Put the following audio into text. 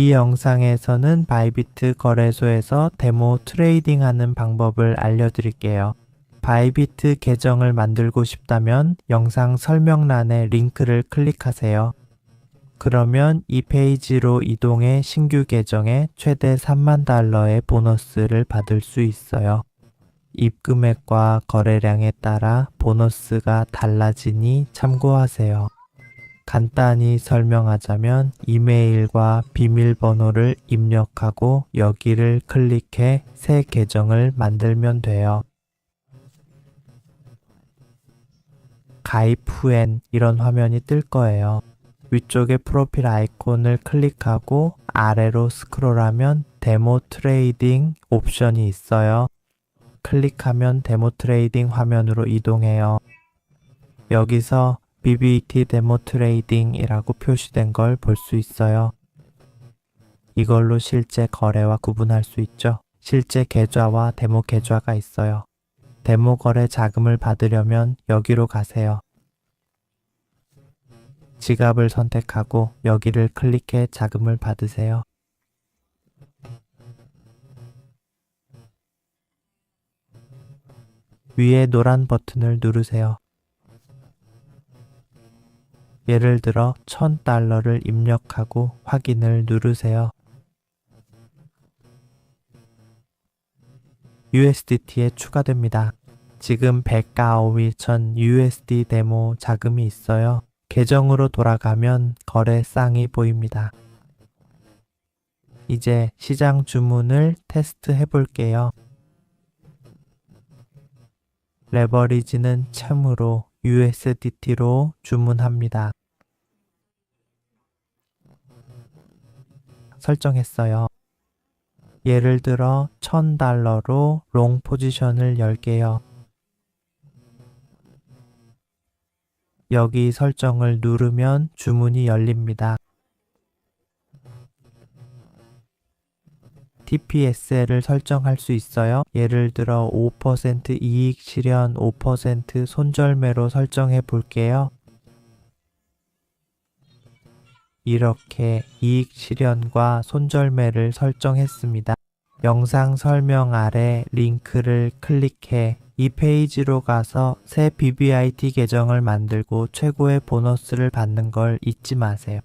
이 영상에서는 바이비트 거래소에서 데모 트레이딩 하는 방법을 알려드릴게요. 바이비트 계정을 만들고 싶다면 영상 설명란에 링크를 클릭하세요. 그러면 이 페이지로 이동해 신규 계정에 최대 3만 달러의 보너스를 받을 수 있어요. 입금액과 거래량에 따라 보너스가 달라지니 참고하세요. 간단히 설명하자면 이메일과 비밀번호를 입력하고 여기를 클릭해 새 계정을 만들면 돼요. 가입 후엔 이런 화면이 뜰 거예요. 위쪽에 프로필 아이콘을 클릭하고 아래로 스크롤하면 데모 트레이딩 옵션이 있어요. 클릭하면 데모 트레이딩 화면으로 이동해요. 여기서 BBT 데모 트레이딩이라고 표시된 걸 볼 수 있어요. 이걸로 실제 거래와 구분할 수 있죠. 실제 계좌와 데모 계좌가 있어요. 데모 거래 자금을 받으려면 여기로 가세요. 지갑을 선택하고 여기를 클릭해 자금을 받으세요. 위에 노란 버튼을 누르세요. 예를 들어 1000달러를 입력하고 확인을 누르세요. USDT에 추가됩니다. 지금 100가오위 1000 USD 데모 자금이 있어요. 계정으로 돌아가면 거래 쌍이 보입니다. 이제 시장 주문을 테스트 해 볼게요. 레버리지는 참으로 USDT로 주문합니다. 설정했어요. 예를 들어 1000달러로 롱 포지션을 열게요. 여기 설정을 누르면 주문이 열립니다. TPSL을 설정할 수 있어요. 예를 들어 5% 이익 실현, 5% 손절매로 설정해 볼게요. 이렇게 이익 실현과 손절매를 설정했습니다. 영상 설명 아래 링크를 클릭해 이 페이지로 가서 새 BBIT 계정을 만들고 최고의 보너스를 받는 걸 잊지 마세요.